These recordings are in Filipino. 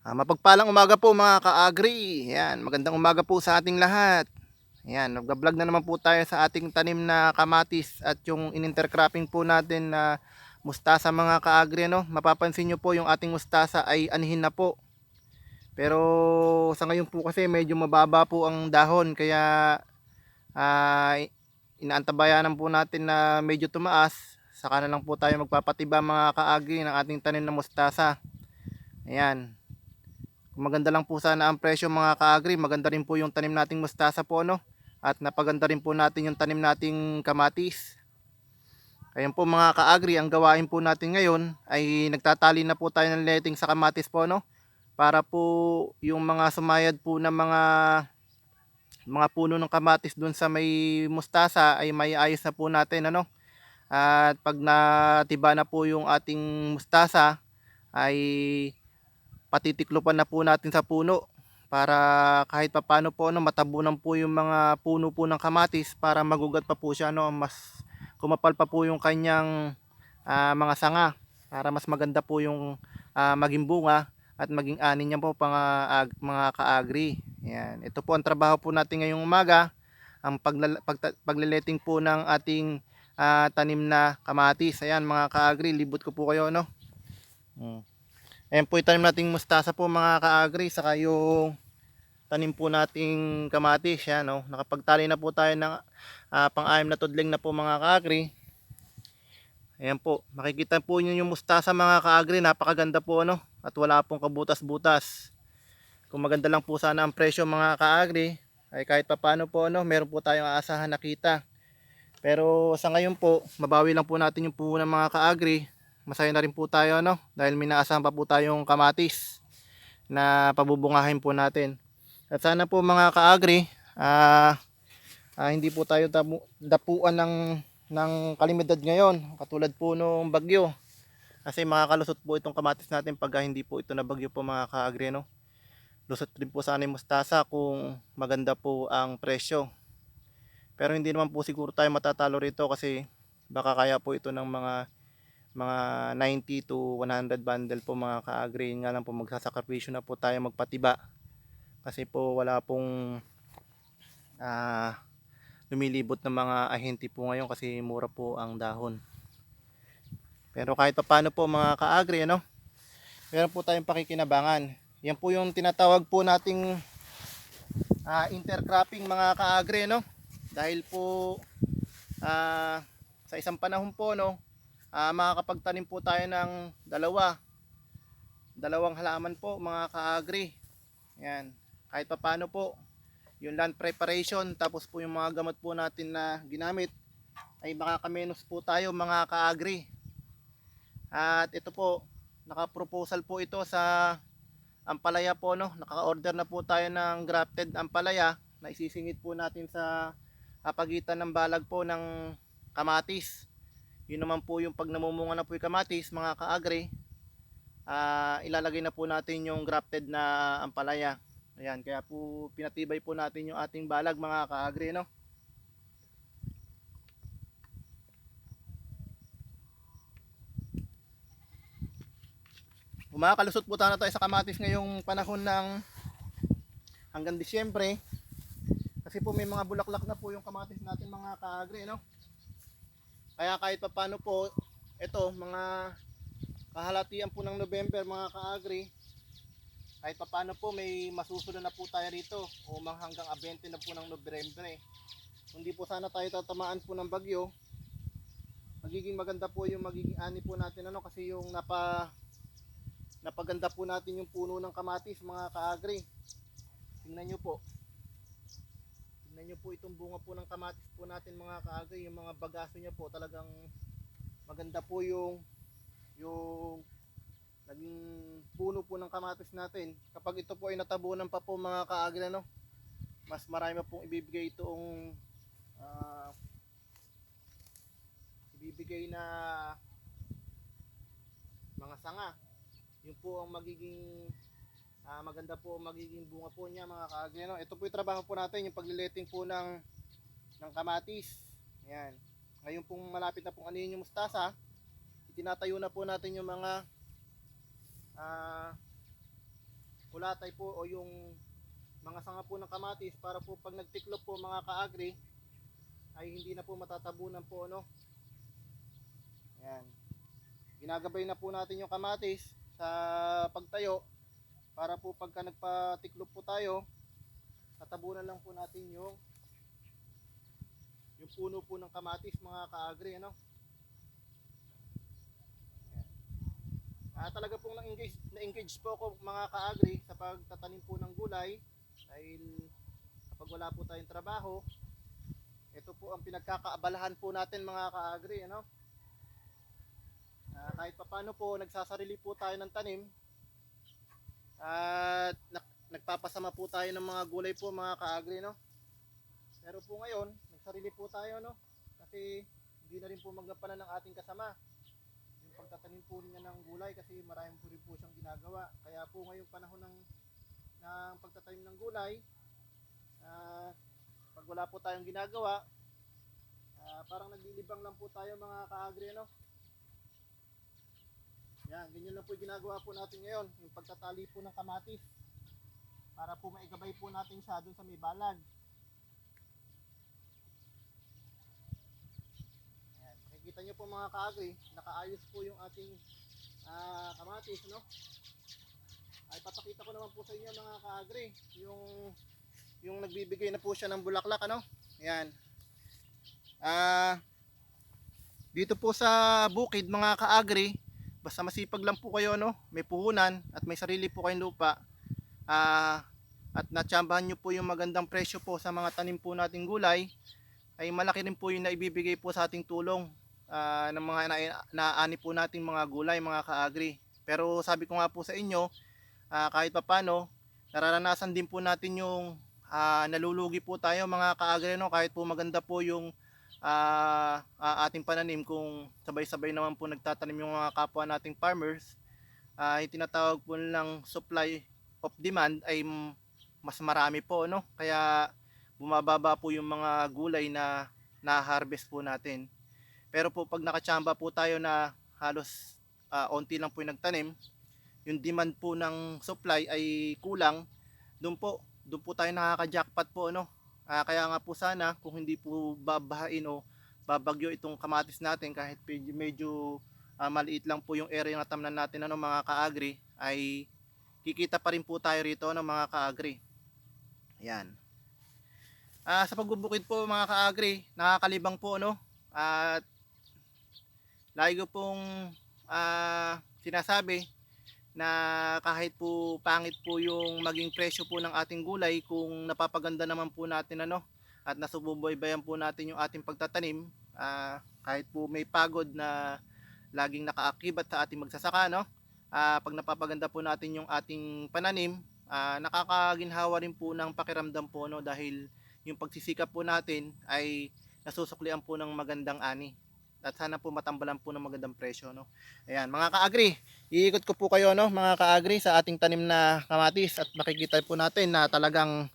Ah, mapagpalang umaga po mga ka-agri. Yan, magandang umaga po sa ating lahat. Yan, nagba-vlog na naman po tayo sa ating tanim na kamatis at yung in-intercropping po natin na mustasa mga ka-agri no. Mapapansin nyo po yung ating mustasa ay anihin na po. Pero sa ngayon po kasi medyo mababa po ang dahon kaya ah, inaantabayanan po natin na medyo tumaas. Saka na lang po tayo magpapatiba mga ka-agri ng ating tanim na mustasa. Ayan. Maganda lang po sana ang presyo mga ka-agri, maganda rin po yung tanim nating mustasa po no. At napaganda rin po natin yung tanim nating kamatis. Ayan po mga ka-agri, ang gawain po natin ngayon ay nagtatali na po tayo ng letting sa kamatis po no. Para po yung mga sumayad po ng mga mga puno ng kamatis doon sa may mustasa ay may ayos na po natin ano. At pag natiba na po yung ating mustasa ay patitiklopan na po natin sa puno para kahit papano po no, matabunan po yung mga puno po ng kamatis para magugat pa po siya no, mas kumapal pa po yung kanyang ah, mga sanga para mas maganda po yung ah, maging bunga at maging ani niya po mga, ag- mga kaagri. Yan. Ito po ang trabaho po natin ngayong umaga, ang paglala- pagliliting po ng ating ah, tanim na kamatis. Ayan mga kaagri, libot ko po kayo no. Mm. Ayan po yung tanim nating mustasa po mga kaagri saka yung tanim po nating kamatis yan no. Nakapagtali na po tayo ng ah, pang-anim na tudling na po mga kaagri. Ayan po, makikita po niyo yung mustasa mga kaagri, napakaganda po no at wala pong kabutas-butas. Kung maganda lang po sana ang presyo mga kaagri, ay kahit papano po no, meron po tayong aasahan na kita. Pero sa ngayon po, mabawi lang po natin yung ng mga kaagri masaya na rin po tayo no dahil may pa po tayong kamatis na pabubungahin po natin. At sana po mga kaagri ah ah, hindi po tayo dapu, dapuan ng ng kalimidad ngayon katulad po nung bagyo. Kasi makakalusot po itong kamatis natin pag hindi po ito na bagyo po mga kaagri no lusot din po sana yung mustasa kung maganda po ang presyo. Pero hindi naman po siguro tayo matatalo rito kasi baka kaya po ito ng mga mga 90 to 100 bundle po mga ka-agri nga lang po magsasakripisyo na po tayo magpatiba. Kasi po wala pong ah lumilibot ng mga ahente po ngayon kasi mura po ang dahon. Pero kahit pa paano po mga ka-agri ano meron po tayong pakikinabangan. Yan po yung tinatawag po nating ah, intercropping mga ka-agri no dahil po ah, sa isang panahon po no ah makakapagtanim po tayo ng dalawa. Dalawang halaman po mga ka-agri. Yan kahit pa paano po yung land preparation tapos po yung mga gamot po natin na ginamit ay makakamenos po tayo mga ka-agri. At ito po naka-proposal po ito sa Ampalaya po no? Naka-order na po tayo ng grafted Ampalaya na isisingit po natin sa ah, pagitan ng balag po ng kamatis yun naman po yung pag namumunga na po yung kamatis mga kaagri ah ilalagay na po natin yung grafted na ampalaya. Ayan kaya po pinatibay po natin yung ating balag mga kaagri no? Kumakalusot po tayo tayo sa kamatis ngayong panahon ng hanggang Disyembre kasi po may mga bulaklak na po yung kamatis natin mga kaagri no kaya kahit pa paano po, ito, mga kahalatian po ng November, mga kaagri, kahit pa paano po, may masusunod na po tayo rito, o hanggang 20 na po ng Nobyembre. Kung di po sana tayo tatamaan po ng bagyo, magiging maganda po yung magiging ani po natin, ano, kasi yung napa, napaganda po natin yung puno ng kamatis, mga kaagri. Tingnan nyo po. Tingnan nyo po itong bunga po ng kamatis po natin mga kaagay, yung mga bagaso niya po talagang maganda po yung yung naging puno po ng kamatis natin. Kapag ito po ay natabunan pa po mga kaagay ano, mas marami pong ibibigay itong ah, ibibigay na mga sanga. Yun po ang magiging Ah, maganda po magiging bunga po niya mga kaagri. No? Ito po yung trabaho po natin, yung paglileting po ng, ng kamatis. Ayan. Ngayon pong malapit na pong anihin yung mustasa, itinatayo na po natin yung mga ah, kulatay po o yung mga sanga po ng kamatis para po pag nagtiklop po mga kaagri ay hindi na po matatabunan po ano. Ayan. Ginagabay na po natin yung kamatis sa pagtayo para po pagka nagpatiklop po tayo tatabunan lang po natin yung yung puno po ng kamatis mga kaagri ano. Ah, talaga pong na-engage, na-engage po ako mga kaagri sa pagtatanim po ng gulay dahil kapag wala po tayong trabaho, ito po ang pinagkakaabalahan po natin mga kaagri, ano? Ah, kahit papano po, nagsasarili po tayo ng tanim at nagpapasama po tayo ng mga gulay po mga kaagri, no? Pero po ngayon, nagsarili po tayo, no? Kasi hindi na rin po magampanan ng ating kasama yung pagtatanim po niya ng gulay kasi marami po rin po siyang ginagawa. Kaya po ngayong panahon ng ng pagtatanim ng gulay, ah, pag wala po tayong ginagawa, ah, parang naglilibang lang po tayo mga kaagri, no? Yan, ganyan lang po yung ginagawa po natin ngayon, yung pagtatali po ng kamatis para po maigabay po natin siya dun sa may balag. Ayan, makikita nyo po mga kaagri, nakaayos po yung ating ah, kamatis, no? Ay papakita ko naman po sa inyo mga kaagri, yung yung nagbibigay na po siya ng bulaklak, ano? Ayan. Ah, dito po sa bukid mga kaagri, basta masipag lang po kayo, no? May puhunan at may sarili po kayong lupa. Ah, at natsambahan nyo po yung magandang presyo po sa mga tanim po nating gulay, ay malaki rin po yung naibibigay po sa ating tulong ah, ng mga na- naani po nating mga gulay, mga kaagri. Pero sabi ko nga po sa inyo, ah, kahit papano, nararanasan din po natin yung ah, nalulugi po tayo mga kaagri, no? kahit po maganda po yung ah, ah, ating pananim kung sabay-sabay naman po nagtatanim yung mga kapwa nating farmers, yung tinatawag po nilang supply of demand ay mas marami po, no? Kaya bumababa po yung mga gulay na na-harvest po natin. Pero po pag nakachamba po tayo na halos ah, onti lang po yung nagtanim, yung demand po ng supply ay kulang, doon po, doon po tayo nakaka-jackpot po, no? Ah, kaya nga po sana kung hindi po babahain o babagyo itong kamatis natin kahit medyo, ah, maliit lang po yung area na tamnan natin ano mga kaagri ay kikita pa rin po tayo rito ng mga kaagri. Ayan. Ah, sa pagbubukid po mga kaagri, nakakalibang po no. At lagi ko pong ah, sinasabi na kahit po pangit po yung maging presyo po ng ating gulay kung napapaganda naman po natin ano at nasububaybayan po natin yung ating pagtatanim ah, kahit po may pagod na laging nakaakibat sa ating magsasaka no? Ah, pag napapaganda po natin yung ating pananim ah, nakakaginhawa rin po ng pakiramdam po no? Dahil yung pagsisikap po natin ay nasusuklian po ng magandang ani at sana po matambalan po ng magandang presyo no? Ayan mga kaagri iikot ko po kayo no? Mga kaagri sa ating tanim na kamatis. At makikita po natin na talagang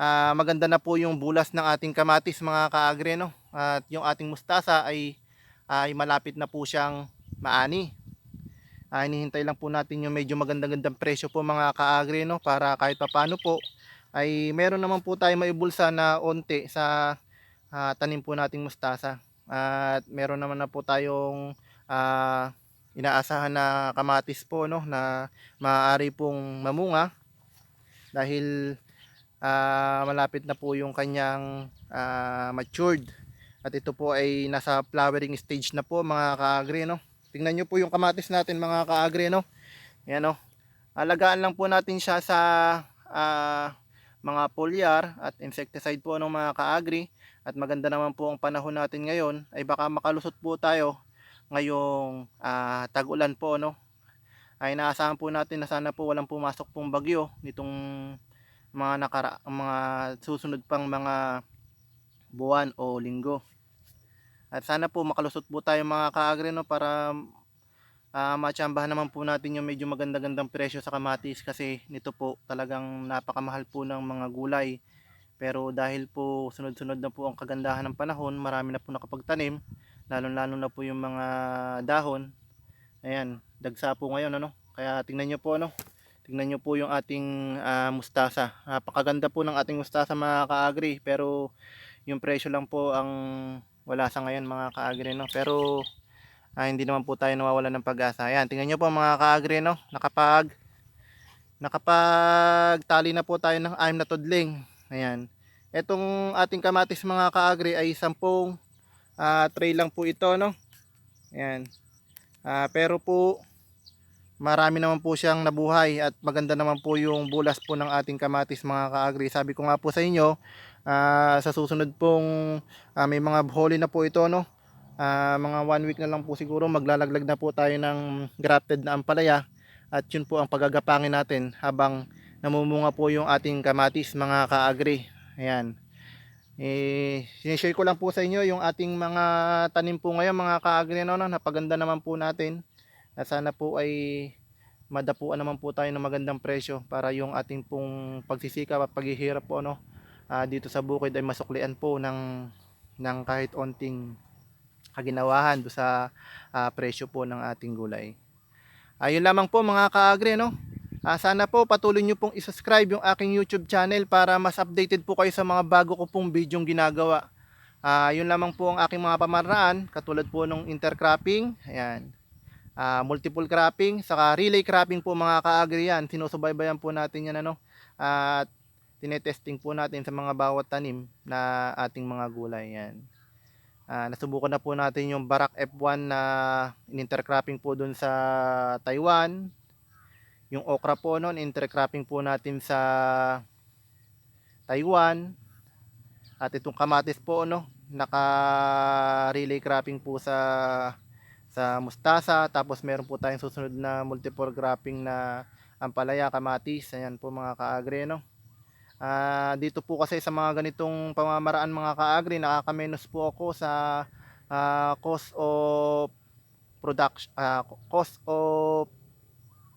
ah, maganda na po yung bulas ng ating kamatis mga kaagri no? At yung ating mustasa ay ay malapit na po siyang maani. Ah, hinihintay lang po natin yung medyo magandang-gandang presyo po mga kaagri no? Para kahit papano po ay meron naman po tayo maibulsa na onte sa ah, tanim po nating mustasa at meron naman na po tayong ah, inaasahan na kamatis po no na maaari pong mamunga. Dahil ah, malapit na po yung kanyang ah, matured. At ito po ay nasa flowering stage na po mga kaagri no. Tingnan nyo po yung kamatis natin mga kaagri no. Yan no. Alagaan lang po natin siya sa ah, mga foliar at insecticide po ng mga kaagri at maganda naman po ang panahon natin ngayon ay baka makalusot po tayo ngayong ah, tag-ulan po no? Ay naasahan po natin na sana po walang pumasok pong bagyo nitong mga nakara mga susunod pang mga buwan o linggo. At sana po makalusot po tayo mga kaagri no? Para ah matsambahan naman po natin yung medyo maganda-gandang presyo sa kamatis kasi nito po talagang napakamahal po ng mga gulay. Pero dahil po sunod-sunod na po ang kagandahan ng panahon, marami na po nakapagtanim, lalo-lalo na po yung mga dahon. Ayan, dagsa po ngayon ano. Kaya tingnan niyo po ano, Tingnan nyo po yung ating ah, mustasa. Napakaganda po ng ating mustasa mga ka-agri. Pero yung presyo lang po ang wala sa ngayon mga ka-agri. No? Pero ah, hindi naman po tayo nawawala ng pag-asa. Ayan, tingnan nyo po mga ka-agri. No? Nakapag, nakapag tali na po tayo ng aim na tudling. Ayan. Etong ating kamatis mga ka-agri ay 10 ah, tray lang po ito. No? Ayan. Ah, pero po marami naman po siyang nabuhay at maganda naman po yung bulas po ng ating kamatis mga ka-agri. Sabi ko nga po sa inyo, ah, sa susunod pong ah, may mga huli na po ito no. Ah, mga one week na lang po siguro maglalaglag na po tayo ng grafted na ampalaya at yun po ang pagagapangin natin habang namumunga po yung ating kamatis mga ka-agri. Ayan. Eh, sinishare ko lang po sa inyo yung ating mga tanim po ngayon mga ka-agri no, no, napaganda naman po natin na sana po ay madapuan naman po tayo ng magandang presyo para yung ating pong pagsisikap at paghihirap po ano ah, dito sa bukid ay masuklian po ng ng kahit onting kaginawahan do sa ah, presyo po ng ating gulay. Ayun lamang po mga kaagri no. Ah, sana po patuloy nyo pong isubscribe yung aking YouTube channel para mas updated po kayo sa mga bago ko pong bidyong ginagawa. Ah, yun lamang po ang aking mga pamaraan katulad po ng intercropping. Ayan ah, multiple cropping, saka relay cropping po mga kaagri yan. Sinusubaybayan po natin yan ano. At tinetesting po natin sa mga bawat tanim na ating mga gulay yan. Ah, nasubukan na po natin yung Barak F1 na intercropping po dun sa Taiwan. Yung okra po noon, intercropping po natin sa Taiwan. At itong kamatis po no, naka relay cropping po sa sa mustasa. Tapos meron po tayong susunod na multiple cropping na ampalaya, kamatis. Ayan po mga kaagri no Ah, dito po kasi sa mga ganitong pamamaraan mga kaagri nakakamenos po ako sa ah, cost of production ah, cost of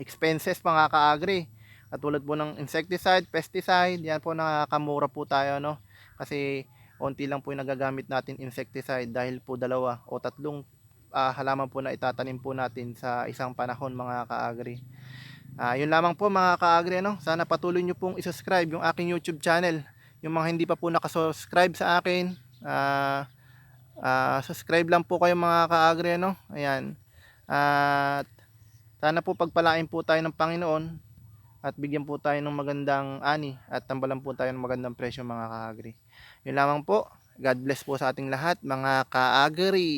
expenses mga kaagri katulad po ng insecticide, pesticide yan po nakakamura po tayo no kasi onti lang po yung nagagamit natin insecticide dahil po dalawa o tatlong ah, halaman po na itatanim po natin sa isang panahon mga kaagri. Ah, yun lamang po mga kaagri no. Sana patuloy nyo pong i-subscribe yung aking YouTube channel. Yung mga hindi pa po nakasubscribe sa akin, ah, ah, subscribe lang po kayo mga kaagri no. Ayan. At sana po pagpalain po tayo ng Panginoon at bigyan po tayo ng magandang ani at tambalan po tayo ng magandang presyo mga kaagri. Yun lamang po. God bless po sa ating lahat mga kaagri.